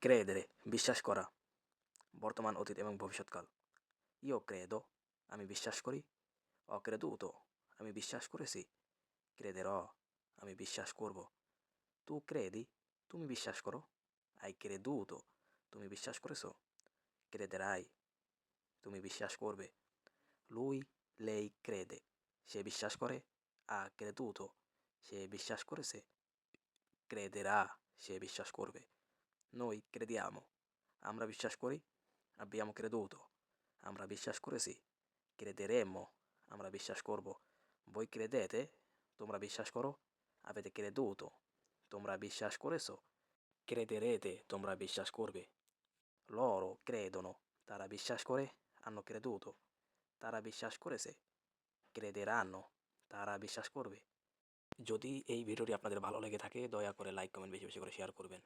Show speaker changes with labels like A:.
A: ক্রেদরে বিশ্বাস করা বর্তমান অতীত এবং ভবিষ্যৎকাল। ইও ক্রেদো আমি বিশ্বাস করি। অ ক্রেদুতো আমি বিশ্বাস করেছি। ক্রেদের অ আমি বিশ্বাস করব। তু ক্রেদি, তুমি বিশ্বাস করো। আই ক্রেদুতো, তুমি বিশ্বাস করেছ করেছ। ক্রেদেরাই, তুমি বিশ্বাস করবে। লুই লেই ক্রেদে, সে বিশ্বাস করে। আ ক্রেদুতো, সে বিশ্বাস করেছে। ক্রেদেরা, সে বিশ্বাস করবে। নই ক্রেদিয়ামো আমরা বিশ্বাস করি আব্বিয়ামো ক্রেদুতো আমরা বিশ্বাস করেছি ক্রেদেরেমো আমরা বিশ্বাস করব বই ক্রেদেতে তোমরা বিশ্বাস করো আবেতে ক্রেদুতো তোমরা বিশ্বাস করেছ ক্রেদেরেতে তোমরা বিশ্বাস করবে লরো ক্রেদোনো তারা বিশ্বাস করে আন্ন ক্রেদুতো তারা বিশ্বাস করেছে ক্রেদেরানো তারা বিশ্বাস করবে যদি এই ভিডিওটি আপনাদের ভালো লেগে থাকে দয়া করে লাইক কমেন্ট বেশি বেশি করে শেয়ার করবেন